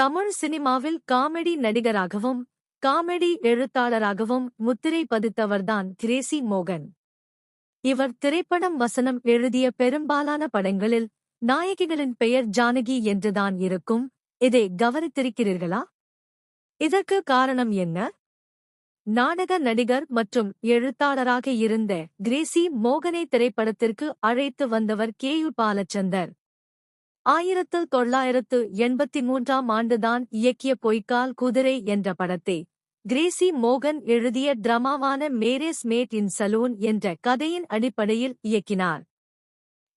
தமிழ் சினிமாவில் comedy நடிகராகவும் comedy எழுத்தாளராகவும் முத்திரை பதித்தவர்தான் Crazy மோகன். இவர் திரைப்படம் வசனம் எழுதிய பெரும்பாலான படங்களில் நாயகிகளின் பெயர் ஜானகி என்றுதான் இருக்கும். இதை கவனித்திருக்கிறீர்களா? இதற்கு காரணம் என்ன? நாடக நடிகர் மற்றும் எழுத்தாளராக இருந்த கிரேசி மோகனை திரைப்படத்திற்கு அழைத்து வந்தவர் கே யு பாலச்சந்தர். ஆயிரத்து தொள்ளாயிரத்து எண்பத்தி மூன்றாம் ஆண்டுதான் இயக்கிய பொய்க்கால் குதிரை என்ற படத்தை கிரேசி மோகன் எழுதிய டிராமாவான மேரேஸ் மேட் இன் சலூன் என்ற கதையின் அடிப்படையில் இயக்கினார்.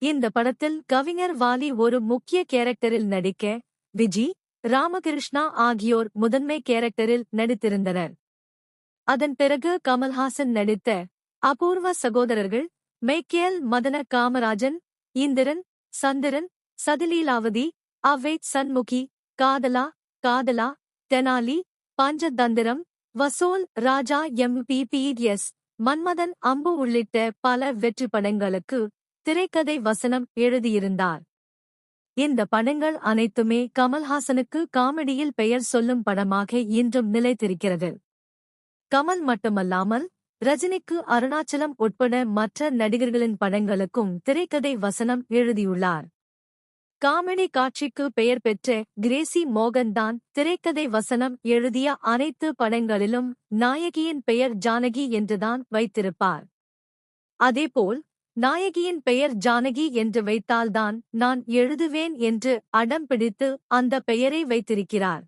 இந்த படத்தில் கவிஞர் வாலி ஒரு முக்கிய கேரக்டரில் நடிக்க விஜி ராமகிருஷ்ணா ஆகியோர் முதன்மை கேரக்டரில் நடித்திருந்தனர். அதன் பிறகு கமல்ஹாசன் நடித்த அபூர்வ சகோதரர்கள் மைக்கேல் மதன காமராஜன் இந்திரன் சந்திரன் சதிலீலாவதி அவ்வைட் சண்முகி காதலா காதலா தெனாலி பஞ்சதந்திரம் வசூல் ராஜா எம்பிபிஎஸ் மன்மதன் அம்பு உள்ளிட்ட பல வெற்றி படங்களுக்கு திரைக்கதை வசனம் எழுதியிருந்தார். இந்த படங்கள் அனைத்துமே கமல்ஹாசனுக்கு காமெடியில் பெயர் சொல்லும் படமாக இன்றும் நிலைத்திருக்கிறது. கமல் மட்டுமல்லாமல் ரஜினிக்கு அருணாச்சலம் உட்பட மற்ற நடிகர்களின் படங்களுக்கும் திரைக்கதை வசனம் எழுதியுள்ளார். காமெடி காட்சிக்கு பெயர் பெற்ற கிரேசி மோகன்தான் திரைக்கதை வசனம் எழுதிய அனைத்து படங்களிலும் நாயகியின் பெயர் ஜானகி என்றுதான் வைத்திருப்பார். அதேபோல் நாயகியின் பெயர் ஜானகி என்று வைத்தால்தான் நான் எழுதுவேன் என்று அடம் பிடித்து அந்த பெயரை வைத்திருக்கிறார்.